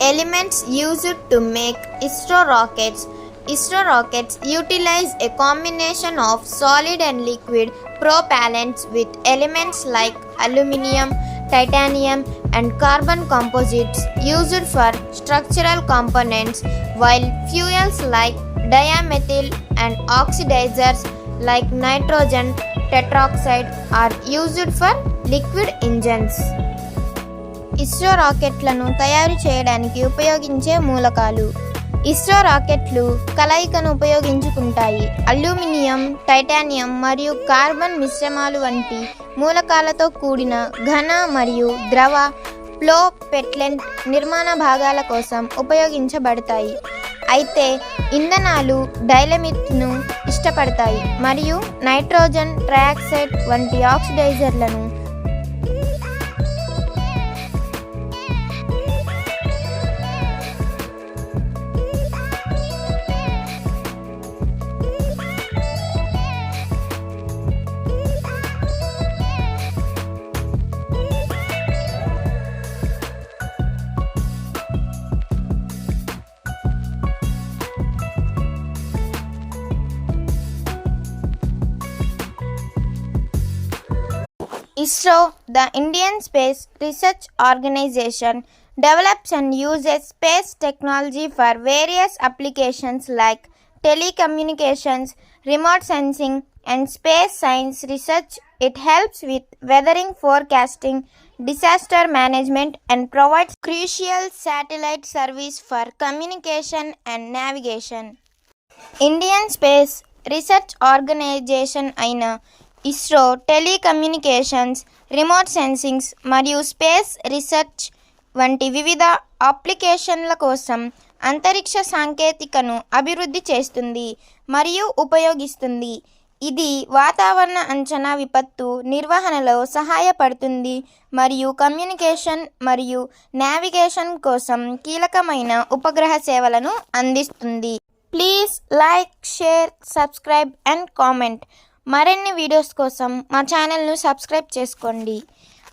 elements used to make ISRO rockets. ISRO rockets utilize a combination of solid and liquid propellants with elements like aluminium, titanium, and carbon composites used for structural components, while fuels like dimethyl and oxidizers like nitrogen tetroxide are used for liquid engines. ISRO రాకెట్లను తయారు చేయడానికి ఉపయోగించే మూలకాలు. ఇస్రో రాకెట్లు కలయికను ఉపయోగించుకుంటాయి. Aluminium titanium మరియు carbon మిశ్రమాలు వంటి మూలకాలతో కూడిన ఘన మరియు ద్రవ ఫ్లో పెట్లెంట్ నిర్మాణ భాగాల కోసం ఉపయోగించబడతాయి. అయితే ఇంధనాలు డైలమిత్ను ఇష్టపడతాయి మరియు నైట్రోజన్ ట్రయాక్సైడ్ వంటి ఆక్సిడైజర్లను ISRO, the Indian Space Research Organization, develops and uses space technology for various applications like telecommunications, remote sensing, and space science research. It helps with weathering forecasting, disaster management, and provides crucial satellite service for communication and navigation. Indian space research organisation అయిన ISRO telecommunications remote sensings మరియు space research వంటి వివిధ అప్లికేషన్ల కోసం అంతరిక్ష సాంకేతికను అభివృద్ధి చేస్తుంది మరియు ఉపయోగిస్తుంది. ఇది వాతావరణ అంచనా విపత్తు నిర్వహణలో సహాయపడుతుంది మరియు కమ్యూనికేషన్ మరియు నావిగేషన్ కోసం కీలకమైన ఉపగ్రహ సేవలను అందిస్తుంది. Please like share subscribe and comment. మరిన్ని వీడియోస్ కోసం మా ఛానల్ను సబ్స్క్రైబ్ చేసుకోండి.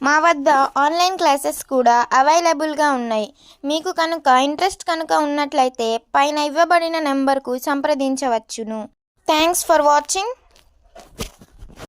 మా వద్ద ఆన్లైన్ క్లాసెస్ కూడా అవైలబుల్గా ఉన్నాయి. మీకు కనుక ఇంట్రెస్ట్ కనుక ఉన్నట్లయితే పైన ఇవ్వబడిన నెంబర్కు సంప్రదించవచ్చును. Thanks for watching.